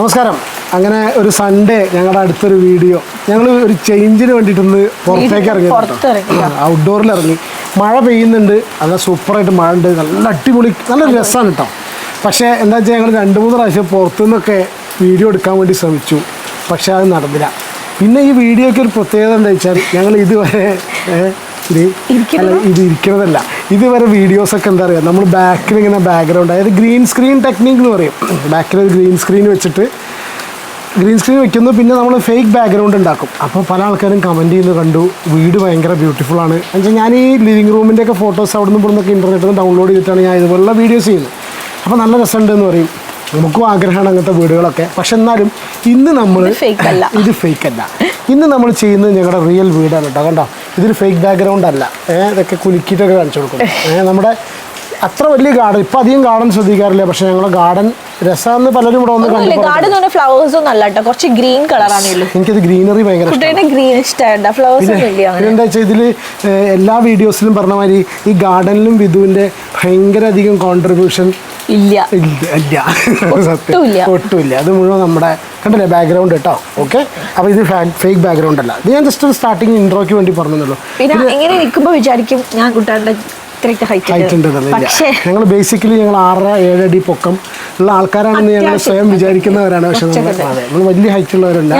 നമസ്കാരം. അങ്ങനെ ഒരു സൺഡേ ഞങ്ങളുടെ അടുത്തൊരു വീഡിയോ. ഞങ്ങൾ ഒരു ചേഞ്ചിന് വേണ്ടിയിട്ടൊന്ന് പുറത്തേക്ക് ഇറങ്ങി. ഔട്ട്ഡോറിൽ ഇറങ്ങി. മഴ പെയ്യുന്നുണ്ട്. നല്ല സൂപ്പറായിട്ട് മഴ ഉണ്ട്. നല്ല അടിപൊളി നല്ല രസമാണ് കേട്ടോ പക്ഷേ എന്താ വെച്ചാൽ ഞങ്ങൾ രണ്ട് മൂന്ന് പ്രാവശ്യം പുറത്തുനിന്നൊക്കെ വീഡിയോ എടുക്കാൻ വേണ്ടി ശ്രമിച്ചു. പക്ഷേ അത് നടന്നില്ല. പിന്നെ ഈ വീഡിയോയ്ക്ക് ഒരു പ്രത്യേകത എന്താ വെച്ചാൽ ഞങ്ങൾ ഇതുവരെ ഇത് ഇത് ഇരിക്കുന്നതല്ല ഇതുവരെ വീഡിയോസൊക്കെ എന്താ പറയുക നമ്മൾ ബാക്കിൽ ഇങ്ങനെ ബാക്ക്ഗ്രൗണ്ട് അതായത് ഗ്രീൻ സ്ക്രീൻ ടെക്നിക് എന്ന് പറയും. ബാക്കിൽ ഒരു ഗ്രീൻ സ്ക്രീൻ വെച്ചിട്ട് ഗ്രീൻ സ്ക്രീൻ വെക്കുന്നു പിന്നെ നമ്മൾ ഫേക്ക് ബാക്ക്ഗ്രൗണ്ട് ഉണ്ടാക്കും. അപ്പോൾ പല ആൾക്കാരും കമന്റ് ചെയ്യുന്നത് കണ്ടു വീട് ഭയങ്കര ബ്യൂട്ടിഫുൾ ആണ്. എന്നുവെച്ചാൽ ഞാൻ ഈ ലിവിങ് റൂമിന്റെ ഒക്കെ ഫോട്ടോസ് അവിടെ നിന്ന് ഇവിടുന്നൊക്കെ ഇന്റർനെറ്റിൽ നിന്ന് ഡൗൺലോഡ് ചെയ്തിട്ടാണ് ഞാൻ ഇതുപോലുള്ള വീഡിയോസ് ചെയ്യുന്നത്. അപ്പോൾ നല്ല രസമുണ്ട് എന്ന് പറയും. നമുക്കും ആഗ്രഹമാണ് അങ്ങനത്തെ വീടുകളൊക്കെ. പക്ഷെ എന്നാലും ഇന്ന് നമ്മൾ ഇത്. ഇത് ഫേക്ക് അല്ല. ഇന്ന് നമ്മൾ ചെയ്യുന്നത് ഞങ്ങളുടെ റിയൽ വീടാണ് കേട്ടോ. കണ്ടോ? ഇതൊരു ഫേക്ക് ബാക്ക്ഗ്രൗണ്ട് അല്ല. ഏഹ് ഇതൊക്കെ കുലുക്കിയിട്ടൊക്കെ കാണിച്ചു കൊടുക്കും ഏഹ് നമ്മുടെ അത്ര വലിയ ഗാർഡൻ ഇപ്പം അധികം ഗാർഡൻ ശ്രദ്ധിക്കാറില്ല. പക്ഷെ ഞങ്ങളുടെ ഗാർഡൻ രസമെന്ന് പലരും ഇവിടെ വന്ന് ഒന്നുമില്ല. ഗാർഡൻ ഫ്ലവേഴ്സ് ഒന്നും അല്ല കേട്ടോ. കുറച്ച് ഗ്രീൻ കളറാണ് എനിക്കത് ഗ്രീനറി ഭയങ്കര ഇതിൽ ഗ്രീൻ ഫ്ലവേഴ്സ് എന്താ വെച്ചാൽ ഇതിൽ എല്ലാ വീഡിയോസിലും പറഞ്ഞ മാതിരി ഈ ഗാർഡനിലും വിധുവിന്റെ ഭയങ്കര അധികം കോൺട്രിബ്യൂഷൻ ഇല്ല. ഇല്ല സത്യം ഒട്ടുമില്ല. അത് മുഴുവൻ നമ്മുടെ കണ്ടില്ലേ ബാക്ക്ഗ്രൗണ്ട് കേട്ടോ ഓക്കെ അപ്പൊ ഇത് ഫേക്ക് ബാക്ക്ഗ്രൗണ്ട് അല്ല. ഇത് ഞാൻ ജസ്റ്റ് ഒരു സ്റ്റാർട്ടിങ് ഇൻട്രോയ്ക്ക് വേണ്ടി പറഞ്ഞു പിന്നെ ഇങ്ങനെ നിൽക്കുമ്പോൾ വിചാരിക്കും ഞാൻ കുട്ടാന്റെ ഇത്രയൊക്കെ ഹൈറ്റ് ഉണ്ടെന്നില്ല ഞങ്ങൾ ബേസിക്കലി ഞങ്ങൾ ആറര ഏഴ് അടി പൊക്കം ഉള്ള ആൾക്കാരാണെന്ന് ഞങ്ങൾ സ്വയം വിചാരിക്കുന്നവരാണ്. പക്ഷെ നമ്മൾ വലിയ ഹൈറ്റ് ഉള്ളവരല്ല.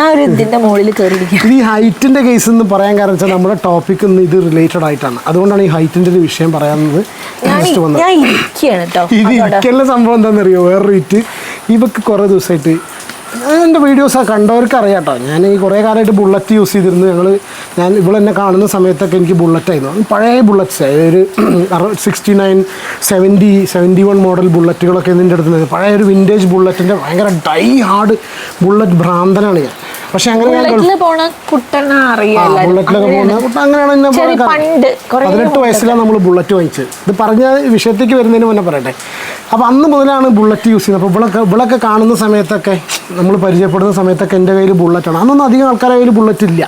ഇത് ഈ ഹൈറ്റിന്റെ കേസ് എന്ന് പറയാൻ കാരണം വെച്ചാൽ നമ്മുടെ ടോപ്പിക് ഇന്ന് ഇത് റിലേറ്റഡ് ആയിട്ടാണ്. അതുകൊണ്ടാണ് ഈ ഹൈറ്റിന്റെ ഒരു വിഷയം പറയാവുന്നത് ഇത് ഇരിക്കുന്ന സംഭവം എന്താണെന്നറിയോ? വേറൊരു ഇറ്റ് ഇവക്ക് കുറേ ദിവസമായിട്ട് ഞാൻ എന്റെ വീഡിയോസ് കണ്ടവർക്ക് അറിയാം കേട്ടോ ഞാൻ ഈ കുറേ കാലമായിട്ട് ബുള്ളറ്റ് യൂസ് ചെയ്തിരുന്നു. ഞങ്ങൾ ഞാൻ ഇവളെന്നെ കാണുന്ന സമയത്തൊക്കെ എനിക്ക് ബുള്ളറ്റ് ആയിരുന്നു. പഴയ ബുള്ളറ്റ്സ് ഒരു sixty nine seventy seventy one model ബുള്ളറ്റുകളൊക്കെ ഇതിന്റെ അടുത്ത് പഴയ ഒരു വിന്റേജ് ബുള്ളറ്റിന്റെ ഭയങ്കര ഡൈ ഹാർഡ് ബുള്ളറ്റ് ഭ്രാന്തനാണ് ഞാൻ. പക്ഷെ അങ്ങനെ ബുള്ളറ്റിലൊക്കെ പോകുന്ന അങ്ങനെയാണ് പതിനെട്ട് വയസ്സിലാണ് നമ്മൾ ബുള്ളറ്റ് വാങ്ങിച്ചത്. ഇത് പറഞ്ഞ വിഷയത്തേക്ക് വരുന്നതിന് മുന്നേ പറയട്ടെ. അപ്പോൾ അന്ന് മുതലാണ് ബുള്ളറ്റ് യൂസ് ചെയ്യുന്നത്. അപ്പോൾ ഇവിളൊക്കെ ഇവിളൊക്കെ കാണുന്ന സമയത്തൊക്കെ നമ്മൾ പരിചയപ്പെടുന്ന സമയത്തൊക്കെ എന്റെ കയ്യിൽ ബുള്ളറ്റാണ് അന്നൊന്നും അധികം ആൾക്കാരുടെ കയ്യിൽ ബുള്ളറ്റ് ഇല്ല.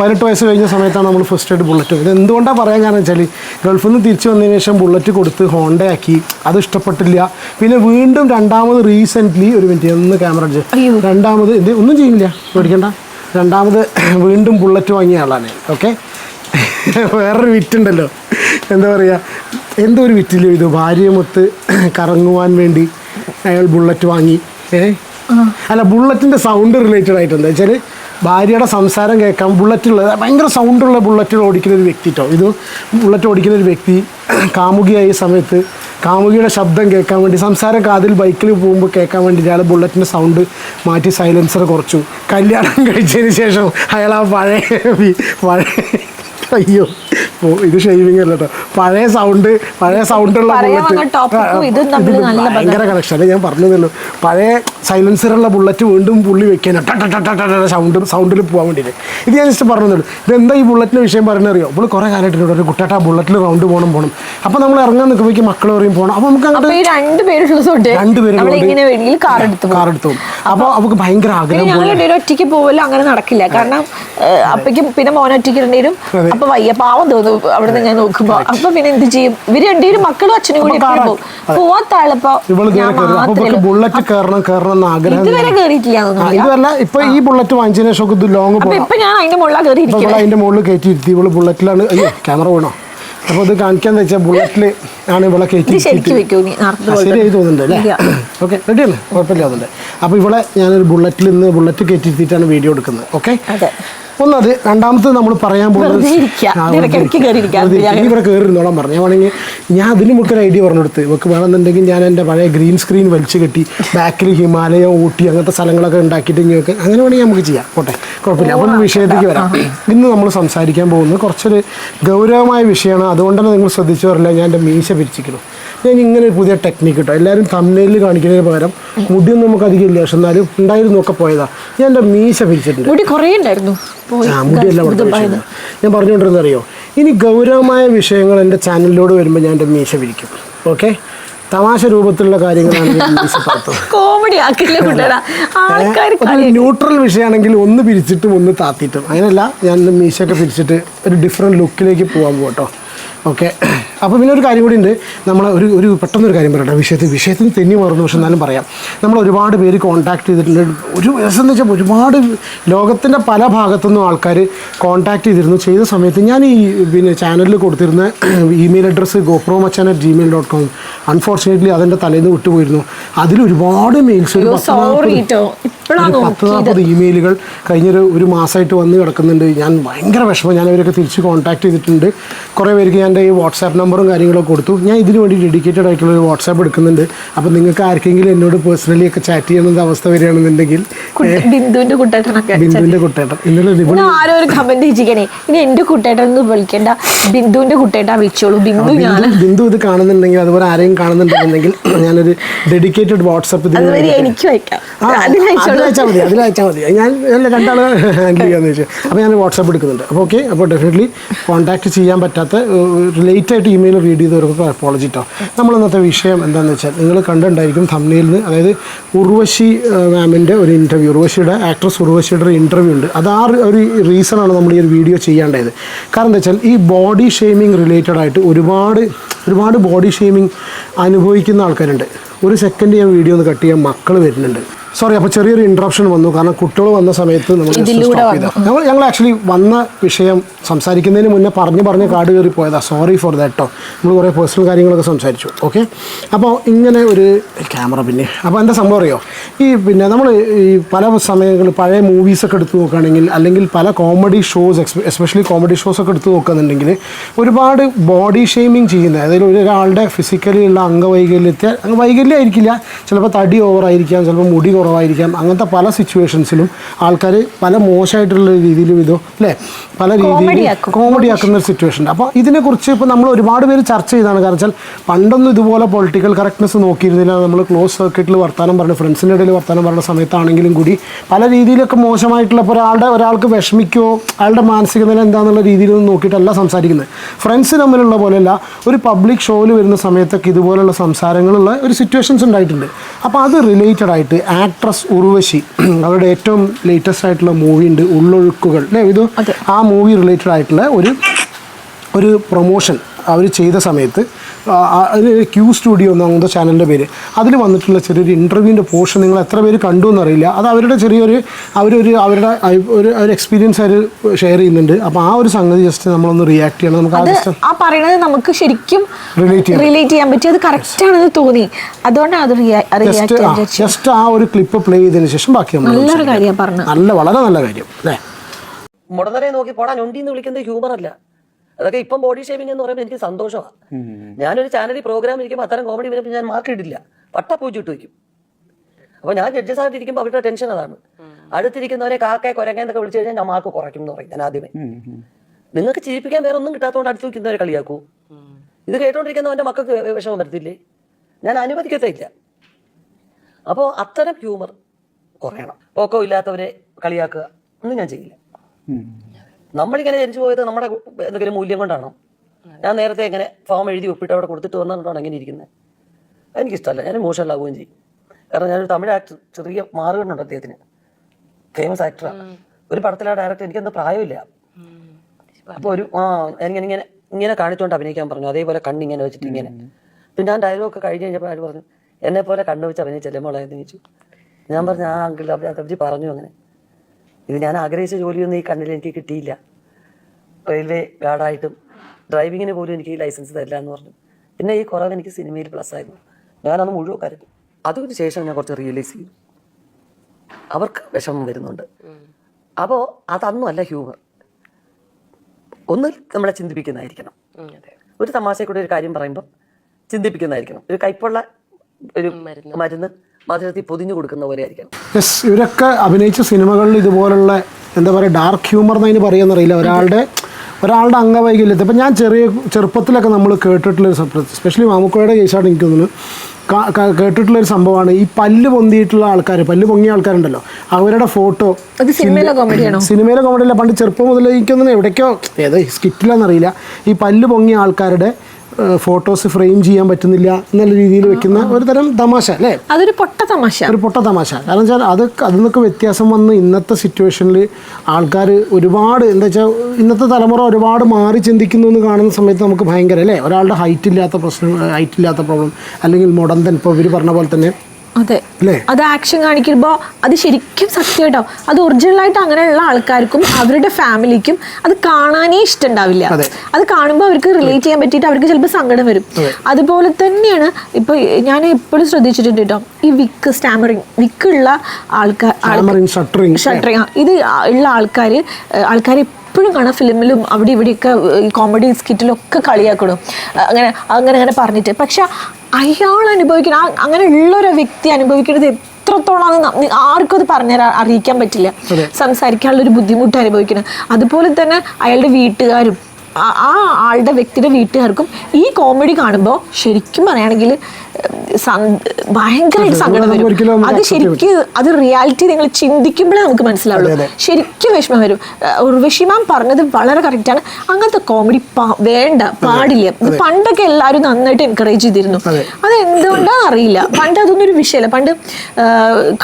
പതിനെട്ട് വയസ്സ് കഴിഞ്ഞ സമയത്താണ് നമ്മൾ ഫസ്റ്റ് ആയിട്ട് ബുള്ളറ്റ് ഇത് എന്തുകൊണ്ടാണ് പറയാൻ കാരണം വെച്ചാൽ ഗൾഫിൽ നിന്ന് തിരിച്ചു വന്നതിന് ശേഷം ബുള്ളറ്റ് കൊടുത്ത് ഹോണ്ടയാക്കി അത് ഇഷ്ടപ്പെട്ടില്ല. പിന്നെ വീണ്ടും രണ്ടാമത് റീസെന്റ്ലി ഒരു മിനിറ്റ് ഒന്ന് ക്യാമറ അടിച്ച്. രണ്ടാമത് ഇത് ഒന്നും ചെയ്യുന്നില്ല. പേടിക്കണ്ട. രണ്ടാമത് വീണ്ടും ബുള്ളറ്റ് വാങ്ങിയ ആളാണ്. ഓക്കെ വേറൊരു വിറ്റുണ്ടല്ലോ എന്താ പറയുക എന്തോ ഒരു വിറ്റില്ലോ ഇത്? ഭാര്യമൊത്ത് കറങ്ങുവാൻ വേണ്ടി അയാൾ ബുള്ളറ്റ് വാങ്ങി. ഏ? അല്ല ബുള്ളറ്റിന്റെ സൗണ്ട് റിലേറ്റഡ് ആയിട്ടുണ്ട് എന്താ വെച്ചാൽ ഭാര്യയുടെ സംസാരം കേൾക്കാൻ ബുള്ളറ്റുള്ള ഭയങ്കര സൗണ്ടുള്ള ബുള്ളറ്റുകൾ ഓടിക്കുന്ന ഒരു വ്യക്തി കേട്ടോ ഇത് ബുള്ളറ്റ് ഓടിക്കുന്ന ഒരു വ്യക്തി കാമുകിയായ സമയത്ത് കാമുകിയുടെ ശബ്ദം കേൾക്കാൻ വേണ്ടി സംസാരം കാതിൽ ബൈക്കിൽ പോകുമ്പോൾ കേൾക്കാൻ വേണ്ടി അയാൾ ബുള്ളറ്റിന്റെ സൗണ്ട് മാറ്റി സൈലൻസർ കുറച്ചു. കല്യാണം കഴിച്ചതിന് ശേഷം അയാൾ ആ പഴയ പഴയ അയ്യോ ഇത് ഷേവിങ് അല്ല കേട്ടോ പഴയ സൗണ്ട് പഴയ സൗണ്ടുള്ള ഉള്ള ബുള്ളറ്റ് ഭയങ്കര കണക്ഷൻ അല്ല ഞാൻ പറഞ്ഞതല്ലോ പഴയ സൈലൻസറുള്ള ബുള്ളറ്റ് വീണ്ടും പുള്ളി വെക്കാൻ സൗണ്ട് സൗണ്ടിൽ പോകാൻ വേണ്ടിയിട്ട് ഇത് ഞാൻ ജസ്റ്റ് പറഞ്ഞതല്ലോ എന്താ ഈ ബുള്ളറ്റിന്റെ വിഷയം പറയുന്നത് അറിയോ? അപ്പോൾ കുറേ കാലമായിട്ട് ഒരു കുട്ടാട്ട ബുള്ളറ്റിൽ റൗണ്ട് പോകണം പോകണം അപ്പോൾ നമ്മൾ ഇറങ്ങാൻ നിൽക്കുമ്പോഴേക്കും മക്കൾ പറയും പോകണം അപ്പോൾ നമുക്ക് അങ്ങോട്ട് രണ്ട് പേരുള്ളതുകൊണ്ട് എങ്ങനെ വേണമെങ്കിൽ കാർ എടുത്തു കാർ എടുത്തു അപ്പോൾ അവർക്ക് ഭയങ്കര ആഗ്രഹം ഒറ്റയ്ക്ക് പോവല്ലോ അങ്ങനെ നടക്കില്ല. കാരണം അപ്പയ്ക്കും പിന്നെ മോനൊറ്റയ്ക്ക് ഇടേണ്ടി അതെ. അപ്പൊ വയ്യ പാവം തോന്നു അവിടെ നിന്ന് ഞാൻ നോക്കുമ്പോ. അപ്പൊ പിന്നെ എന്ത് ചെയ്യും? ഇവർ രണ്ടുപേരും മക്കളും അച്ഛനും കൂടി പോകും. പോവാത്ത ഇവൾ ഞാൻ ഇതുവരെ കയറി അപ്പോൾ മാത്രമേ ഇവൾക്ക് ബുള്ളറ്റ് കയറണം കയറണം ആഗ്രഹം ഇതുവരെ കേറിയിട്ടില്ല ആ, തോന്നുന്നു ഇപ്പൊ ഈ ബുള്ളറ്റ് വാങ്ങിച്ചതിന് ശേഷം ഇത് ലോങ് പോകണം ഇപ്പൊ ഞാൻ അതിന്റെ മുകളിൽ കയറിയിരിക്കും അതിന്റെ മുകളിൽ കയറ്റി ഇരുത്തി ഇവൾ ബുള്ളറ്റിലാണ് അയ്യോ ക്യാമറ വീണോ? അപ്പൊ ഇത് കാണിക്കാന്ന് വെച്ചാൽ ബുള്ളറ്റിൽ ആണ് ഇവളെ കയറ്റി ശരിയായി തോന്നുന്നുണ്ട് അല്ലേ. ഓക്കെ റെഡിയാണ് കുഴപ്പമില്ല തോന്നുന്നുണ്ട് അപ്പോൾ ഇവിടെ ഞാനൊരു ബുള്ളറ്റിൽ നിന്ന് ബുള്ളറ്റ് കയറ്റിയിരുത്തിയിട്ടാണ് വീഡിയോ എടുക്കുന്നത് ഓക്കെ ഒന്നത് രണ്ടാമത്തെ നമ്മൾ പറയാൻ പോകുന്നത് ഇവിടെ കയറിയിരുന്നോളാം പറഞ്ഞു. ഞാൻ വേണമെങ്കിൽ ഞാൻ അതിന് മുമ്പ് ഒരു ഐഡിയ പറഞ്ഞു കൊടുത്ത് ഇവക്ക് വേണമെന്നുണ്ടെങ്കിൽ ഞാൻ എന്റെ പഴയ ഗ്രീൻ സ്ക്രീൻ വലിച്ചു കെട്ടി ബാക്കിൽ ഹിമാലയ ഊട്ടി അങ്ങനത്തെ സ്ഥലങ്ങളൊക്കെ ഉണ്ടാക്കിയിട്ട് ഇങ്ങനെയൊക്കെ അങ്ങനെ വേണമെങ്കിൽ നമുക്ക് ചെയ്യാം. കോട്ടെ കുഴപ്പമില്ല. അപ്പം വിഷയത്തേക്ക് വരാം. ഇന്ന് നമ്മൾ സംസാരിക്കാൻ പോകുന്നത് കുറച്ചൊരു ഗൗരവമായ വിഷയമാണ്. അതുകൊണ്ട് തന്നെ നിങ്ങൾ ശ്രദ്ധിച്ചു പറയില്ല ഞാൻ എന്റെ മീശ പിരിച്ചിരിക്കണം ഞാൻ ഇങ്ങനെ ഒരു പുതിയ ടെക്നിക്ക് കിട്ടും എല്ലാവരും തമ്മിലിൽ കാണിക്കുന്നതിന് പകരം മുടിയൊന്നും നമുക്ക് അധികം ഇല്ല പക്ഷെ എന്നാലും ഉണ്ടായിരുന്നു ഒക്കെ പോയതാ. ഞാൻ എന്റെ മീശ പിരിച്ചിട്ടുണ്ട്. മുടി കുറേ ഉണ്ടായിരുന്നു. ആ മുടിയെല്ലാം ഞാൻ പറഞ്ഞുകൊണ്ടിരുന്നത് അറിയോ? ഇനി ഗൗരവമായ വിഷയങ്ങൾ എന്റെ ചാനലിലൂടെ വരുമ്പോൾ ഞാൻ എന്റെ മീശ പിരിക്കും. ഓക്കെ? തമാശ രൂപത്തിലുള്ള കാര്യങ്ങളാണ് കോമഡി ന്യൂട്രൽ വിഷയമാണെങ്കിൽ ഒന്ന് പിരിച്ചിട്ടും ഒന്ന് താത്തിയിട്ടും. അങ്ങനെയല്ല ഞാൻ മീശയൊക്കെ പിരിച്ചിട്ട് ഒരു ഡിഫറെന്റ് ലുക്കിലേക്ക് പോകാൻ പോകട്ടോ ഓക്കെ. അപ്പോൾ പിന്നെ ഒരു കാര്യം കൂടി ഉണ്ട് നമ്മൾ ഒരു ഒരു പെട്ടെന്നൊരു കാര്യം പറയട്ടെ. വിഷയത്തിൽ വിഷയത്തിന് തെന്നി മാറുന്നു. പക്ഷെ എന്നാലും പറയാം. നമ്മൾ ഒരുപാട് പേര് കോൺടാക്ട് ചെയ്തിട്ടുണ്ട്. ഒരു എന്ന് വെച്ചാൽ ഒരുപാട് ലോകത്തിന്റെ പല ഭാഗത്തുനിന്നും ആൾക്കാർ കോൺടാക്ട് ചെയ്തിരുന്നു. ചെയ്ത സമയത്ത് ഞാൻ ഈ പിന്നെ ചാനലിൽ കൊടുത്തിരുന്ന email address GoPro Machan at Gmail dot com unfortunately അതിന്റെ തലേന്ന് വിട്ടുപോയിരുന്നു. അതിൽ ഒരുപാട് മെയിൽസ് ഒരു പത്ത് നാൽപ്പത് ഒരു പത്ത് നാൽപ്പത് ഇമെയിലുകൾ കഴിഞ്ഞൊരു ഒരു മാസമായിട്ട് വന്ന് കിടക്കുന്നുണ്ട്. ഞാൻ ഭയങ്കര വിഷമം. ഞാൻ അവരൊക്കെ തിരിച്ച് കോൺടാക്ട് ചെയ്തിട്ടുണ്ട്. കുറേ പേർക്ക് ഞാൻ എന്റെ ഈ വാട്സാപ്പ് നമ്പറും കാര്യങ്ങളൊക്കെ കൊടുത്തു. ഞാൻ ഇതിന് വേണ്ടി ഡെഡിക്കേറ്റഡ് ആയിട്ടുള്ള ഒരു വാട്സാപ്പ് എടുക്കുന്നുണ്ട്. അപ്പോൾ നിങ്ങൾക്ക് ആർക്കെങ്കിലും എന്നോട് പേഴ്സണലി ഒക്കെ ചാറ്റ് ചെയ്യണമെന്ന അവസ്ഥ വരികയാണെന്നുണ്ടെങ്കിൽ ബിന്ദുവിന്റെ കുട്ടേട്ടനൊക്കെ ബിന്ദുവിന്റെ കുട്ടേട്ടൻ. ഇന്നലെ ആരോ ഒരു കമന്റ് ചെയ്യിക്കണേ ഇനി എന്റെ കുട്ടേട്ടൻ എന്ന് വിളിക്കണ്ട. ബിന്ദുവിന്റെ കുട്ടേട്ടാ വിളിച്ചോളൂ. ബിന്ദു ഞാൻ ബിന്ദു ഇത് കാണുന്നുണ്ടെങ്കിൽ അതുപോലെ ആരെയും കാണുന്നുണ്ടെന്നുണ്ടെങ്കിൽ ഞാനൊരു ഡെഡിക്കേറ്റഡ് വാട്സാപ്പ് ഇതിന് എനിക്ക് വയ്ക്കാം. അതിലയച്ചാൽ മതി അതിലയച്ചാൽ മതി. ഞാൻ രണ്ടാൾ ഹാൻഡിൽ ചെയ്യാന്ന് വെച്ചാൽ അപ്പോൾ ഞാൻ വാട്സാപ്പ് എടുക്കുന്നുണ്ട്. അപ്പോൾ ഓക്കെ അപ്പോൾ ഡെഫിനറ്റ്ലി കോൺടാക്ട് ചെയ്യാൻ പറ്റാത്ത ലേറ്റ് ആയിട്ട് ഇമെയിൽ റീഡ് ചെയ്തവർക്ക് അപ്പോളജി കേട്ടോ നമ്മൾ ഇന്നത്തെ വിഷയം എന്താണെന്ന് വെച്ചാൽ നിങ്ങൾ കണ്ടിട്ടുണ്ടായിരിക്കും നിന്ന് അതായത് ഉർവശി മാമിന്റെ ഒരു ഇന്റർവ്യൂ ഉർവശിയുടെ ആക്ട്രസ് ഉർവശിയുടെ ഒരു ഇന്റർവ്യൂ ഉണ്ട്. അത് ആ ഒരു റീസണാണ് നമ്മൾ ഈ ഒരു വീഡിയോ ചെയ്യേണ്ടത് കാരണം എന്താ വെച്ചാൽ ഈ ബോഡി ഷെയ്മിങ് റിലേറ്റഡ് ആയിട്ട് ഒരുപാട് ഒരുപാട് ബോഡി ഷെയ്മിങ് അനുഭവിക്കുന്ന ആൾക്കാരുണ്ട്. ഒരു സെക്കൻഡ് ഞാൻ വീഡിയോ ഒന്ന് കട്ട് ചെയ്യാൻ മക്കൾ വരുന്നുണ്ട്. സോറി അപ്പോൾ ചെറിയൊരു ഇൻട്രപ്ഷൻ വന്നു. കാരണം കുട്ടികൾ വന്ന സമയത്ത് നമ്മൾ. ഞങ്ങൾ ഞങ്ങൾ ആക്ച്വലി വന്ന വിഷയം സംസാരിക്കുന്നതിന് മുന്നേ പറഞ്ഞു പറഞ്ഞ് കാട് കയറി പോയതാ. സോറി ഫോർ ദാറ്റ് കേട്ടോ നമ്മൾ കുറേ പേഴ്സണൽ കാര്യങ്ങളൊക്കെ സംസാരിച്ചു. ഓക്കെ അപ്പോൾ ഇങ്ങനെ ഒരു ക്യാമറ പിന്നെ. അപ്പോൾ എന്താ സംഭവം അറിയോ? ഈ പിന്നെ നമ്മൾ ഈ പല സമയങ്ങളിൽ പഴയ മൂവീസൊക്കെ എടുത്ത് നോക്കുകയാണെങ്കിൽ അല്ലെങ്കിൽ പല comedy shows especially comedy shows ഒക്കെ എടുത്ത് നോക്കുകയാണെന്നുണ്ടെങ്കിൽ ഒരുപാട് ബോഡി ഷെയ്മിങ് ചെയ്യുന്ന അതായത് ഒരാളുടെ ഫിസിക്കലി ഉള്ള അംഗവൈകല്യത്തെ അംഗവൈകല്യം ആയിരിക്കില്ല. ചിലപ്പോൾ തടി ഓവറായിരിക്കാം ചിലപ്പോൾ മുടി കുറവായിരിക്കാം. അങ്ങനത്തെ പല സിറ്റുവേഷൻസിലും ആൾക്കാർ പല മോശമായിട്ടുള്ള രീതിയിലും ഇതോ അല്ലേ? പല രീതിയിൽ. കോമഡി ആക്കുന്ന ഒരു സിറ്റുവേഷൻ ഉണ്ട്. അപ്പോൾ ഇതിനെക്കുറിച്ച് ഇപ്പോൾ നമ്മൾ ഒരുപാട് പേര് ചർച്ച ചെയ്താണ്. കാരണം വെച്ചാൽ പണ്ടൊന്നും ഇതുപോലെ പൊളിറ്റിക്കൽ കറക്റ്റ്നെസ് നോക്കിയിരുന്നില്ല. നമ്മൾ ക്ലോസ് സർക്കിറ്റിൽ വർത്താനം പറഞ്ഞ ഫ്രണ്ട്സിന്റെ ഇടയിൽ വർത്താനം പറഞ്ഞ സമയത്താണെങ്കിലും കൂടി പല രീതിയിലൊക്കെ മോശമായിട്ടുള്ള ഇപ്പോൾ ഒരാളുടെ ഒരാൾക്ക് വിഷമിക്കോ അയാളുടെ മാനസിക നില എന്താണെന്നുള്ള രീതിയിലൊന്നും നോക്കിയിട്ടല്ല സംസാരിക്കുന്നത്. ഫ്രണ്ട്സ് തമ്മിലുള്ള പോലെയല്ല ഒരു പബ്ലിക് ഷോയിൽ വരുന്ന സമയത്തൊക്കെ ഇതുപോലുള്ള സംസാരങ്ങളുള്ള ഒരു സിറ്റുവേഷൻസ് ഉണ്ടായിട്ടുണ്ട്. അപ്പോൾ അത് റിലേറ്റഡ് ആയിട്ട് ആക്ട്രസ് ഉർവശി അവരുടെ ഏറ്റവും ലേറ്റസ്റ്റ് ആയിട്ടുള്ള മൂവി ഉണ്ട് ഉള്ളൊഴുക്കുകൾ. അല്ലേ? ഇത്. ആ മൂവി റിലേറ്റഡ് ആയിട്ടുള്ള ഒരു ഒരു പ്രൊമോഷൻ അവർ ചെയ്ത സമയത്ത് അതിന് ക്യൂ സ്റ്റുഡിയോ എന്ന അങ്ങനത്തെ ചാനലിന്റെ പേര് അതിൽ വന്നിട്ടുള്ള ചെറിയൊരു ഇന്റർവ്യൂവിന്റെ പോർഷൻ നിങ്ങൾ എത്ര പേര് കണ്ടു എന്നറിയില്ല. അത് അവരുടെ ചെറിയൊരു അവരൊരു അവരുടെ ഒരു ഒരു എക്സ്പീരിയൻസ് അവർ ഷെയർ ചെയ്യുന്നുണ്ട്. അപ്പോൾ ആ ഒരു സംഗതി ജസ്റ്റ് നമ്മളൊന്ന് റിയാക്ട് ചെയ്യണം. നമുക്ക് ആ പറയണത് നമുക്ക് ശരിക്കും. റിലേറ്റ് ചെയ്യാൻ പറ്റി അത് കറക്റ്റ് ആണെന്ന് തോന്നി. അതുകൊണ്ടാണ് അത് റിയാക്ട് ജസ്റ്റ് ആ ഒരു ക്ലിപ്പ് പ്ലേ ചെയ്തതിന് ശേഷം ബാക്കി നമ്മൾ നല്ലൊരു സംസാരിക്കാം. കാര്യം പറഞ്ഞു നല്ല വളരെ നല്ല കാര്യം. അല്ലേ? മുടനരെ നോക്കി പോടാൻ ഉണ്ടീന്ന് വിളിക്കുന്നത് ഹ്യൂമർ അല്ല. അതൊക്കെ ഇപ്പം ബോഡി ഷേവിംഗ് എന്ന് പറയുമ്പോൾ എനിക്ക് സന്തോഷമാണ് ഞാനൊരു ചാനലിൽ പ്രോഗ്രാം ഇരിക്കുമ്പോൾ അത്തരം കോമഡി വരുമ്പോൾ ഞാൻ മാർക്ക് ഇടില്ല. പട്ട പൂച്ചിട്ട് വയ്ക്കും. അപ്പോൾ ഞാൻ ജഡ്ജസ് ആയിട്ട് ഇരിക്കുമ്പോൾ അവരുടെ ടെൻഷൻ അതാണ്. അടുത്തിരിക്കുന്നവരെ കാക്കെ കുരങ്ങെന്നൊക്കെ വിളിച്ചു കഴിഞ്ഞാൽ ഞാൻ മാർക്ക് കുറയ്ക്കും എന്ന് പറയും ഞാൻ ആദ്യമേ. നിങ്ങൾക്ക് ചിരിപ്പിക്കാൻ വേറെ ഒന്നും കിട്ടാത്തതുകൊണ്ട് അടുത്ത് നിൽക്കുന്നവരെ കളിയാക്കൂ. ഇത് കേട്ടോണ്ടിരിക്കുന്നവന്റെ മക്കൾക്ക് വിഷമം വരത്തില്ലേ? ഞാൻ അനുവദിക്കത്തില്ല അപ്പോൾ അത്തരം ഹ്യൂമർ കുറയണം. പോക്കോ ഇല്ലാത്തവരെ കളിയാക്കുക. ഒന്നും ഞാൻ ചെയ്യില്ല. നമ്മളിങ്ങനെ ജനിച്ചു പോയത് നമ്മുടെ എന്തെങ്കിലും മൂല്യം കൊണ്ടാണോ? ഞാൻ നേരത്തെ ഇങ്ങനെ ഫോം എഴുതി ഒപ്പിട്ട് അവിടെ കൊടുത്തിട്ട് വന്നിട്ടാണ് അങ്ങനെ ഇരിക്കുന്നത് എനിക്കിഷ്ടമല്ല. ഞാൻ മോശമല്ലാവുകയും ചെയ്യും. കാരണം ഞാനൊരു തമിഴ് ആക്ടർ ചെറിയ മാറുകണ്ണുണ്ട് അദ്ദേഹത്തിന്. ഫേമസ് ആക്ടറാണ് ഒരു പടത്തിലെ ഡയറക്ടർ എനിക്കെന്ത് പ്രായമില്ല. അപ്പോൾ ഒരു ആ എനിക്കിങ്ങനെ ഇങ്ങനെ ഇങ്ങനെ കാണിച്ചുകൊണ്ട് അഭിനയിക്കാൻ പറഞ്ഞു. അതേപോലെ കണ്ണിങ്ങനെ വെച്ചിട്ട് ഇങ്ങനെ. പിന്നെ ഞാൻ ഡയലോഗ് ഒക്കെ കഴിഞ്ഞ് കഴിഞ്ഞപ്പോൾ അയാൾ പറഞ്ഞു എന്നെ പോലെ കണ്ണ് വെച്ച് അഭിനയിച്ചല്ലേ മോളെ? എന്ന് ചോദിച്ചു. ഞാൻ പറഞ്ഞു ആ അങ്കിൾ അവർ പറഞ്ഞു അങ്ങനെ. ഇത് ഞാൻ ആഗ്രഹിച്ച ജോലിയൊന്നും ഈ കണ്ണിൽ എനിക്ക് കിട്ടിയില്ല. റെയിൽവേ ഗാർഡായിട്ടും ഡ്രൈവിങ്ങിന് പോലും എനിക്ക് ലൈസൻസ് തരില്ല എന്ന് പറഞ്ഞു. പിന്നെ ഈ കുറവ് എനിക്ക് സിനിമയിൽ പ്ലസ് ആയിരുന്നു. ഞാനന്ന് മുഴുവൻ കരുതി അതിന് ശേഷം ഞാൻ കുറച്ച് റിയലൈസ് ചെയ്തു. അവർക്ക് വിഷമം വരുന്നുണ്ട്. അപ്പോൾ അതൊന്നുമല്ല ഹ്യൂമർ ഒന്ന് നമ്മളെ ചിന്തിപ്പിക്കുന്നതായിരിക്കണം. ഒരു തമാശയെ കൂടെ ഒരു കാര്യം പറയുമ്പോൾ ചിന്തിപ്പിക്കുന്നതായിരിക്കണം. ഒരു കൈപ്പുള്ള ഒരു മരുന്ന് മധുരത്തിൽ പൊതിഞ്ഞു കൊടുക്കുന്ന പോലെ ആയിരിക്കണം. ഇവരൊക്കെ അഭിനയിച്ച സിനിമകളിൽ ഇതുപോലുള്ള എന്താ പറയുക ഡാർക്ക് ഹ്യൂമർ എന്നതിന് പറയാന്നറിയില്ല. ഒരാളുടെ ഒരാളുടെ അംഗവൈകല്യത്തെ. ഇപ്പം ഞാൻ ചെറിയ ചെറുപ്പത്തിലൊക്കെ നമ്മൾ കേട്ടിട്ടുള്ളൊരു സ്പെഷ്യലി മാമുക്കോയുടെ കേസാണ് എനിക്ക് തോന്നുന്നത് കേട്ടിട്ടുള്ള ഒരു കേട്ടിട്ടുള്ളൊരു സംഭവമാണ്. ഈ പല്ല് പൊന്തിയിട്ടുള്ള ആൾക്കാർ പല്ല് പൊങ്ങിയ ആൾക്കാരുണ്ടല്ലോ അവരുടെ ഫോട്ടോ. സിനിമയിലെ കോമഡിയല്ല പണ്ട് ചെറുപ്പം മുതൽ എനിക്കൊന്നും എവിടേക്കോ ഏതോ സ്കിറ്റിലാണെന്നറിയില്ല ഈ പല്ല് പൊങ്ങിയ ആൾക്കാരുടെ ഫോട്ടോസ് ഫ്രെയിം ചെയ്യാൻ പറ്റുന്നില്ല എന്നുള്ള രീതിയിൽ വെക്കുന്ന ഒരു തരം തമാശ അല്ലേ? അതൊരു പൊട്ട തമാശ. ഒരു പൊട്ട തമാശ. കാരണം വെച്ചാൽ അത് അതിൽ നിന്നൊക്കെ വ്യത്യാസം വന്ന് ഇന്നത്തെ സിറ്റുവേഷനിൽ ആൾക്കാർ ഒരുപാട് എന്താ വെച്ചാൽ ഇന്നത്തെ തലമുറ ഒരുപാട് മാറി ചിന്തിക്കുന്നു എന്ന് കാണുന്ന സമയത്ത് നമുക്ക് ഭയങ്കര അല്ലേ? ഒരാളുടെ ഹൈറ്റ് ഇല്ലാത്ത പ്രശ്നം ഹൈറ്റ് ഇല്ലാത്ത പ്രോബ്ലം അല്ലെങ്കിൽ മുടന്തൻ ഇപ്പോൾ ഇവർ പറഞ്ഞ പോലെ തന്നെ അതെ. അത് ആക്ഷൻ കാണിക്കുമ്പോൾ അത് ശരിക്കും സത്യമായിട്ടോ അത് ഒറിജിനലായിട്ട് അങ്ങനെയുള്ള ആൾക്കാർക്കും അവരുടെ ഫാമിലിക്കും അത് കാണാനേ ഇഷ്ടമുണ്ടാവില്ല അതെ. കാണുമ്പോൾ അവർക്ക് റിലേറ്റ് ചെയ്യാൻ പറ്റിയിട്ട് അവർക്ക് ചിലപ്പോൾ സങ്കടം വരും. അതുപോലെ തന്നെയാണ് ഇപ്പൊ ഞാൻ എപ്പോഴും ശ്രദ്ധിച്ചിട്ടുണ്ട് കേട്ടോ ഈ വിക്ക് സ്റ്റാമറിങ് വിക്ക് ഉള്ള ആൾക്കാർ ഷട്ടറിങ് ഇത് ഉള്ള ആൾക്കാർ ആൾക്കാർ എപ്പോഴും കാണാം ഫിലിമിലും അവിടെ ഇവിടെയൊക്കെ ഈ കോമഡി സ്കിറ്റിലും ഒക്കെ കളിയാക്കണം. അങ്ങനെ അങ്ങനെ അങ്ങനെ പറഞ്ഞിട്ട്. പക്ഷെ അയാൾ അനുഭവിക്കുന്ന ആ അങ്ങനെ ഉള്ളൊരു വ്യക്തി അനുഭവിക്കുന്നത് എത്രത്തോളം ആർക്കും അത് പറഞ്ഞാൽ അറിയിക്കാൻ പറ്റില്ല. സംസാരിക്കാനുള്ള ഒരു ബുദ്ധിമുട്ട് അനുഭവിക്കുന്നത് അതുപോലെ തന്നെ അയാളുടെ വീട്ടുകാരും ആ- ആളുടെ വ്യക്തിയുടെ വീട്ടുകാർക്കും ഈ കോമഡി കാണുമ്പോൾ ശരിക്കും പറയുകയാണെങ്കിൽ ഭയങ്കരമായിട്ട് സങ്കടം വരും. അത് ശരിക്കും അത് റിയാലിറ്റി നിങ്ങൾ ചിന്തിക്കുമ്പോഴേ നമുക്ക് മനസ്സിലാവുള്ളൂ. ശരിക്കും വിഷമം വരും. ഉർവശി മാം പറഞ്ഞത് വളരെ കറക്റ്റാണ് ആണ്. അങ്ങനത്തെ കോമഡി വേണ്ട പാടില്ല. പണ്ടൊക്കെ എല്ലാവരും നന്നായിട്ട് എൻകറേജ് ചെയ്തിരുന്നു. അത്. എന്തുകൊണ്ടാണെന്ന് അറിയില്ല പണ്ട് അതൊന്നും ഒരു വിഷയമല്ല പണ്ട്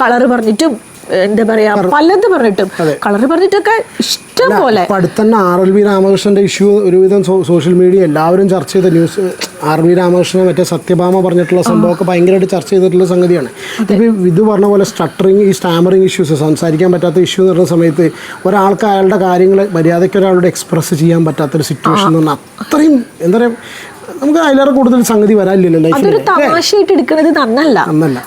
കളറ് പറഞ്ഞിട്ടും എന്താ പറയാ പലത് പറഞ്ഞിട്ടും. കളർ പറഞ്ഞിട്ടൊക്കെ ഇഷ്ടം പോലെ. ഇപ്പം തന്നെ ആർ എൽ വി രാമകൃഷ്ണന്റെ ഇഷ്യൂ ഒരുവിധം സോഷ്യൽ മീഡിയ എല്ലാവരും ചർച്ച ചെയ്ത ന്യൂസ് ആർ വി രാമകൃഷ്ണനെ മറ്റേ സത്യഭാമ പറഞ്ഞിട്ടുള്ള സംഭവമൊക്കെ ഭയങ്കരമായിട്ട് ചർച്ച ചെയ്തിട്ടുള്ള സംഗതിയാണ്. ഇപ്പം ഇത് പറഞ്ഞ പോലെ സ്ട്രട്ടറിങ് ഈ സ്റ്റാമറിങ് ഇഷ്യൂസ് സംസാരിക്കാൻ പറ്റാത്ത ഇഷ്യൂ എന്ന് പറഞ്ഞ സമയത്ത് ഒരാൾക്ക് അയാളുടെ കാര്യങ്ങൾ മര്യാദയ്ക്ക് ഒരാളോട് എക്സ്പ്രസ് ചെയ്യാൻ പറ്റാത്തൊരു സിറ്റുവേഷൻ എന്ന് പറഞ്ഞാൽ അത്രയും എന്താ പറയുക നമുക്ക് അതിലേറെ കൂടുതൽ സംഗതി വരാനില്ലല്ലോ അതൊരു തമാശയായിട്ട് എടുക്കുന്നത് നന്നല്ല.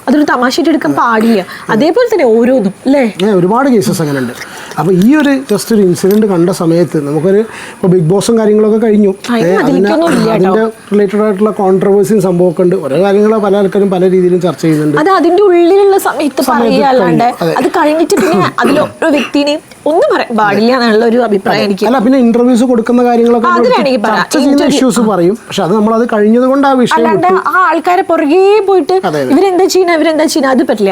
അതൊരു തമാശയായിട്ട് എടുക്കാൻ പാടില്ല. അതേപോലെ തന്നെ ഓരോന്നും അല്ലേ? ഒരുപാട് കേസസ് അങ്ങനെ ഉണ്ട് അപ്പോൾ ഈ ഒരു ജസ്റ്റ് ഒരു ഇൻസിഡന്റ് കണ്ട സമയത്ത് നമുക്കൊരു ഇപ്പോൾ ബിഗ് ബോസും കാര്യങ്ങളൊക്കെ കഴിഞ്ഞു. അതിന്റെ റിലേറ്റഡ് ആയിട്ടുള്ള കോൺട്രവേഴ്സിയും സംഭവമൊക്കെ ഉണ്ട്. ഓരോ കാര്യങ്ങൾ പല ആൾക്കാരും പല രീതിയിലും ചർച്ച ചെയ്യുന്നുണ്ട്. അത് അതിന്റെ ഉള്ളിലുള്ള സമയത്ത് സമയത്ത് പറയുക അല്ലാണ്ട് കഴിഞ്ഞു, അതെ. കഴിഞ്ഞിട്ട് പിന്നെ അതിലൊരു വ്യക്തിനെ ഒന്നും പറയാൻ പാടില്ല എന്നുള്ള ഒരു അഭിപ്രായം എനിക്ക് അല്ല പിന്നെ ഇന്റർവ്യൂസ് കൊടുക്കുന്ന കാര്യങ്ങളൊക്കെ. ചർച്ച ചെയ്യുന്ന ഇഷ്യൂസ് പറയും. പക്ഷെ അത് നമ്മൾ അത് കഴിഞ്ഞത് കൊണ്ട് ആ വിഷയം ആ ആൾക്കാരെ പുറകെ പോയിട്ട്. ഇവരെന്താ ചെയ്യുന്ന? ഇവരെന്താ ചെയ്യുന്ന? അത് പറ്റില്ല.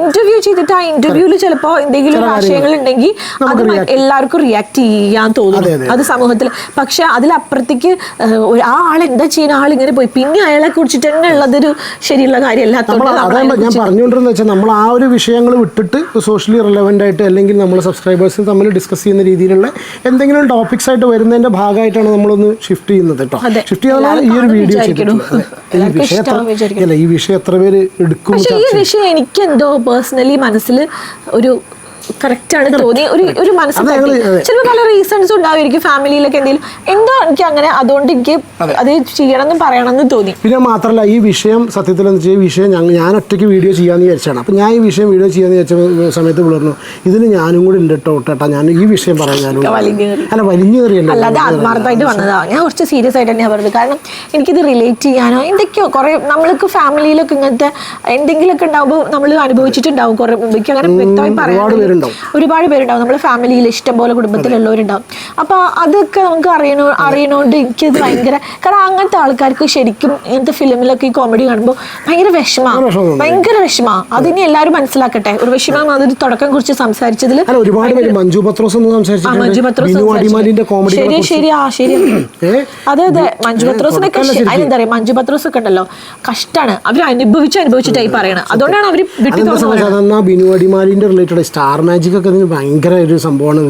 ഇന്റർവ്യൂ ചെയ്തിട്ട് ആ ഇന്റർവ്യൂവിൽ ചിലപ്പോ എന്തെങ്കിലും ആശയങ്ങൾ ഉണ്ടെങ്കിൽ അത് എല്ലാവർക്കും റിയാക്ട് ചെയ്യാൻ തോന്നുന്നു. അത് സമൂഹത്തിൽ. പക്ഷെ അതിലപ്പുറത്തേക്ക് ആ ആൾ എന്താ ചെയ്യുന്ന? ആൾ ഇങ്ങനെ പോയി. പിന്നെ അയാളെ കുറിച്ചിട്ട് തന്നെ ഉള്ളതൊരു ശരിയുള്ള കാര്യമല്ല ഞാൻ പറഞ്ഞുകൊണ്ടിരുന്ന വെച്ചാൽ നമ്മൾ ആ ഒരു വിഷയങ്ങൾ വിട്ടിട്ട് സോഷ്യലി റിലവന്റ് ആയിട്ട് അല്ലെങ്കിൽ നമ്മൾ സബ്സ്ക്രൈബേഴ്സ് തമ്മിൽ ഡിസ്കസ് ചെയ്യുന്ന രീതിയിലുള്ള എന്തെങ്കിലും ടോപ്പിക്സ് ആയിട്ട് വരുന്നതിന്റെ ഭാഗമായിട്ടാണ് നമ്മളൊന്ന് ഷിഫ്റ്റ് ചെയ്യുന്നത് കേട്ടോ. ഷിഫ്റ്റ് ചെയ്യാനാണ് ഈ ഒരു വീഡിയോ. ചെയ്തിട്ടുള്ളത്. ഈ വിഷയം എത്ര പേര് എടുക്കും പക്ഷെ ഈ വിഷയം എനിക്ക് എന്തോ പേഴ്സണലി മനസ്സിൽ ഒരു കറക്റ്റ് ആണ് തോന്നി. ഒരു ഒരു അതെ. ചിലപ്പോൾ പല റീസൺസ് ഉണ്ടാവുമായിരിക്കും ഫാമിലിയിലൊക്കെ എന്തെങ്കിലും. എന്തോ എനിക്ക് അങ്ങനെ അതുകൊണ്ട് എനിക്ക് അത്. ചെയ്യണമെന്നും പറയണമെന്ന് തോന്നി. പിന്നെ മാത്രമല്ല ഈ വിഷയം സത്യത്തിൽ എന്ന് വെച്ചാൽ ഈ വിഷയം ഞങ്ങൾ ഞാൻ ഒറ്റയ്ക്ക് വീഡിയോ ചെയ്യാമെന്ന് വിചാരിച്ചാണ്. അപ്പം ഞാൻ ഈ വിഷയം വീഡിയോ ചെയ്യാമെന്ന് വിചാരിച്ച സമയത്ത് വിളർന്നു. ഇതിൽ ഞാനും കൂടി ഉണ്ട് കേട്ടോ കേട്ടോ ഞാൻ ഈ വിഷയം പറയാൻ ഞാനും. അല്ല വലിഞ്ഞു അല്ലാതെ ആത്മാർത്ഥമായിട്ട് വന്നതാ. ഞാൻ കുറച്ച് സീരിയസ് ആയിട്ട് തന്നെയാണ് പറഞ്ഞത്. കാരണം എനിക്കിത് റിലേറ്റ് ചെയ്യാനോ എന്തൊക്കെയോ കുറെ നമ്മൾക്ക് ഫാമിലിയിലൊക്കെ ഇങ്ങനത്തെ എന്തെങ്കിലുമൊക്കെ ഉണ്ടാവുമ്പോൾ നമ്മൾ അനുഭവിച്ചിട്ടുണ്ടാവും. കുറെ അങ്ങനെ വ്യക്തമായി പറയാൻ പേരുണ്ടാവും. ഒരുപാട് പേരുണ്ടാവും. നമ്മുടെ ഫാമിലിയിൽ ഇഷ്ടം പോലെ കുടുംബത്തിലുള്ളവരുണ്ടാവും. അപ്പൊ അതൊക്കെ നമുക്ക് അറിയണോ അറിയണോണ്ട് എനിക്കത് ഭയങ്കര കാരണം അങ്ങനത്തെ ആൾക്കാർക്ക് ശരിക്കും ഇങ്ങനത്തെ ഫിലിമിലൊക്കെ ഈ കോമഡി കാണുമ്പോൾ ഭയങ്കര വിഷമ. ഭയങ്കര വിഷമം. അതിനെ എല്ലാവരും മനസ്സിലാക്കട്ടെ. ഒരു വിഷമം അതൊരു തുടക്കം കുറിച്ച് സംസാരിച്ചതിൽ ഒരുപാട് പേര് മഞ്ജു പത്രോസ് എന്ന് മഞ്ജു പത്രോസ് കോമഡി ശരി ശരി ആ ശരി അതെ അതെ. മഞ്ജു പത്രോസിനൊക്കെ. അതിനെന്താ പറയാ മഞ്ജു പത്രോസ് ഒക്കെ ഉണ്ടല്ലോ. കഷ്ടാണ്. അവർ അനുഭവിച്ച് അനുഭവിച്ചിട്ടായി പറയണം അതുകൊണ്ടാണ് അവർ വിട്ടു ബിനു അടിമാലിന്റെ റിലേറ്റഡ് സ്റ്റാർ മാജിക് ഒക്കെ ഭയങ്കര ഒരു സംഭവമാണ്.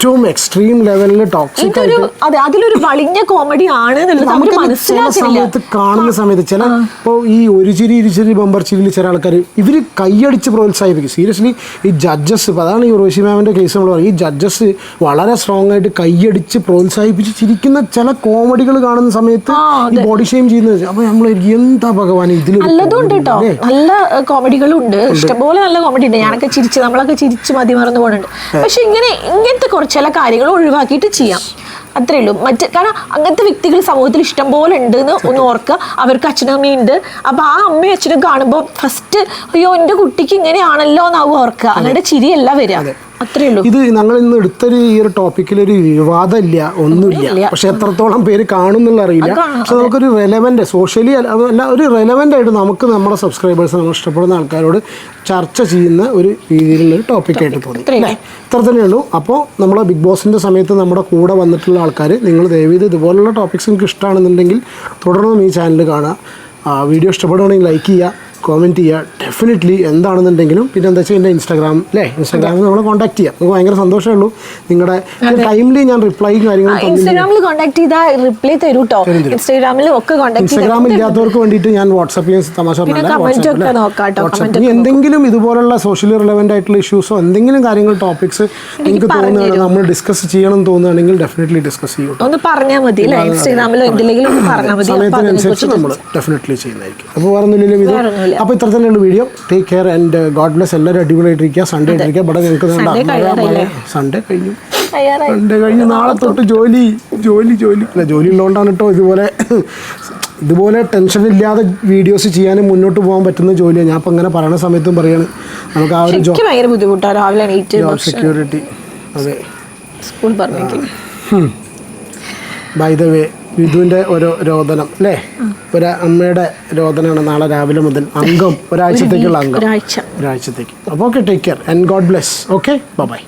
ഏറ്റവും എക്സ്ട്രീം ലെവലിൽ ടോക്സിക് ആയിട്ട് അതെ അതിലൊരു വളിഞ്ഞ കോമഡി ആണ് സമയത്ത് കാണുന്ന സമയത്ത് ചില ഇപ്പോൾ ഈ ഒരു ചിരി ഇരുചിരി ബമ്പർ ചിരിയിൽ ചില ആൾക്കാർ ഇവർ കൈയടിച്ച് പ്രോത്സാഹിപ്പിക്കും. സീരിയസ്ലി ഈ ജഡ്ജസ് ഇപ്പോൾ അതാണ് ഈ റോഷി മാമിന്റെ കേസ് നമ്മൾ പറയും. ഈ ജഡ്ജസ് വളരെ സ്ട്രോങ് ആയിട്ട് കൈയടിച്ച് പ്രോത്സാഹിപ്പിച്ച് ചിരിക്കുന്ന ചില കോമഡികൾ കാണുന്ന സമയത്ത് ഈ ബോഡി ഷെയിം ചെയ്യുന്നത് അപ്പോൾ നമ്മൾ എന്താ ഭഗവാൻ ഇതിൽ നല്ലതുണ്ട് കേട്ടോ നല്ല കോമഡികളുണ്ട് ഇഷ്ടംപോലെ നല്ല കോമഡി ഉണ്ട് ഞാനൊക്കെ ചിരിച്ച് നമ്മളൊക്കെ ചിരിച്ച് മതി മറന്നു പോകുന്നുണ്ട് പക്ഷെ ഇങ്ങനെ ഇങ്ങനത്തെ കുറച്ച് ചില കാര്യങ്ങൾ ഒഴിവാക്കിയിട്ട് ചെയ്യാം. അത്രേ ഉള്ളൂ. മറ്റ് കാരണം അങ്ങനത്തെ വ്യക്തികൾ സമൂഹത്തിൽ ഇഷ്ടം പോലെ ഉണ്ട് എന്ന് ഒന്ന് ഓർക്കുക. അവർക്ക് അച്ഛനമ്മയും ഉണ്ട്. അപ്പൊ ആ അമ്മയും അച്ഛനും കാണുമ്പോൾ ഫസ്റ്റ് അയ്യോ എന്റെ കുട്ടിക്ക് ഇങ്ങനെയാണല്ലോ എന്നാവും ഓർക്കുക. അല്ലാണ്ട് ചിരിയല്ല വരിക. ഇത് ഞങ്ങൾ ഇന്ന് എടുത്തൊരു ഈ ഒരു ടോപ്പിക്കിൽ ഒരു വിവാദമില്ല ഒന്നുമില്ല. ഒന്നുമില്ല. പക്ഷെ എത്രത്തോളം പേര് കാണുന്നുള്ള അറിയില്ല. പക്ഷെ നമുക്കൊരു റെലവെന്റ് സോഷ്യലി അല്ല ഒരു റെലവെന്റ് ആയിട്ട് നമുക്ക് നമ്മുടെ സബ്സ്ക്രൈബേഴ്സ് നമ്മൾ ഇഷ്ടപ്പെടുന്ന ആൾക്കാരോട് ചർച്ച ചെയ്യുന്ന ഒരു രീതിയിലുള്ള ഒരു ടോപ്പിക്കായിട്ട് തോന്നി. ഇത്ര തന്നെ ഉള്ളൂ. അപ്പോൾ നമ്മളെ ബിഗ് ബോസിന്റെ സമയത്ത് നമ്മുടെ കൂടെ വന്നിട്ടുള്ള ആൾക്കാർ നിങ്ങൾ ദയവീത് ഇതുപോലുള്ള ടോപ്പിക്സ് നിങ്ങൾക്ക് ഇഷ്ടമാണെന്നുണ്ടെങ്കിൽ തുടർന്നും ഈ ചാനൽ കാണുക. വീഡിയോ ഇഷ്ടപ്പെടുകയാണെങ്കിൽ ലൈക്ക് ചെയ്യുക. കോമെന്റ് ചെയ്യുക ഡെഫിനറ്റ്ലി എന്താണെന്നുണ്ടെങ്കിലും പിന്നെ എന്താ വെച്ചാൽ എന്റെ ഇൻസ്റ്റാഗ്രാം അല്ലേ ഇൻസ്റ്റാഗ്രാമിൽ നമ്മളെ കോൺടാക്ട് ചെയ്യാം. നമുക്ക് ഭയങ്കര സന്തോഷമേ ഉള്ളൂ. നിങ്ങളുടെ ടൈംലി ഞാൻ റിപ്ലൈ കാര്യങ്ങളും ഇൻസ്റ്റാഗ്രാമിൽ കോൺടാക്ട് ചെയ്താൽ റിപ്ലൈ തരൂ കേട്ടോ ഇൻസ്റ്റാഗ്രാമിൽ ഒക്കെ കോൺടാക്ട് ഇൻസ്റ്റാഗ്രാം ഇല്ലാത്തവർക്ക് വേണ്ടിയിട്ട് ഞാൻ വാട്സപ്പിൽ തമാശ പറഞ്ഞല്ല എന്തെങ്കിലും ഇതുപോലുള്ള സോഷ്യലി റിലവന്റ് ആയിട്ടുള്ള ഇഷ്യൂസോ എന്തെങ്കിലും കാര്യങ്ങൾ ടോപ്പിക്സ് നിങ്ങൾക്ക് തോന്നുകയാണെങ്കിൽ നമ്മൾ ഡിസ്കസ് ചെയ്യണം എന്ന് തോന്നുകയാണെങ്കിൽ ഡെഫിനറ്റ്ലി ഡിസ്കസ് ചെയ്യും ഒന്ന് പറഞ്ഞാൽ മതി ഇൻസ്റ്റാഗ്രാമിലോ എന്തെങ്കിലും പറഞ്ഞാൽ മതി. സമയത്തിനനുസരിച്ച് നമ്മൾ ഡെഫിനറ്റ്ലി ചെയ്യുന്നതായിരിക്കും. അപ്പോൾ പറഞ്ഞില്ലെങ്കിലും ഇത്. അപ്പോൾ ഇത്ര തന്നെയുള്ള video take care and God bless എല്ലാവരും അടിപൊളിയായിട്ടിരിക്കുക. സൺഡേ ആയിട്ടിരിക്കുക ഇവിടെ ഞങ്ങൾക്ക് സൺഡേ കഴിഞ്ഞു. സൺഡേ കഴിഞ്ഞു. നാളെ തൊട്ട് ജോലി. ജോലി ജോലി. അല്ല ജോലി ഉള്ളതുകൊണ്ടാണ് കേട്ടോ ഇതുപോലെ ഇതുപോലെ ടെൻഷൻ ഇല്ലാതെ വീഡിയോസ് ചെയ്യാനും മുന്നോട്ട് പോകാൻ പറ്റുന്ന ജോലിയാണ് ഞാൻ ഇപ്പം ഇങ്ങനെ പറയുന്ന സമയത്തും പറയാണ്. നമുക്ക് ആ ഒരു ജോബ് എനിക്ക് ഭയങ്കര ബുദ്ധിമുട്ടാണ് രാവിലെ ജോബ് സെക്യൂരിറ്റി അതെ. സ്കൂൾ ബൈ ദ വേ വിധുവിന്റെ ഒരു രോദനം അല്ലേ? ഒരു അമ്മയുടെ രോദനമാണ് നാളെ രാവിലെ മുതൽ. അംഗം ഒരാഴ്ചത്തേക്കുള്ള അംഗം. ഒരാഴ്ച. ഒരാഴ്ചത്തേക്ക്. അപ്പോൾ okay take care and God bless okay bye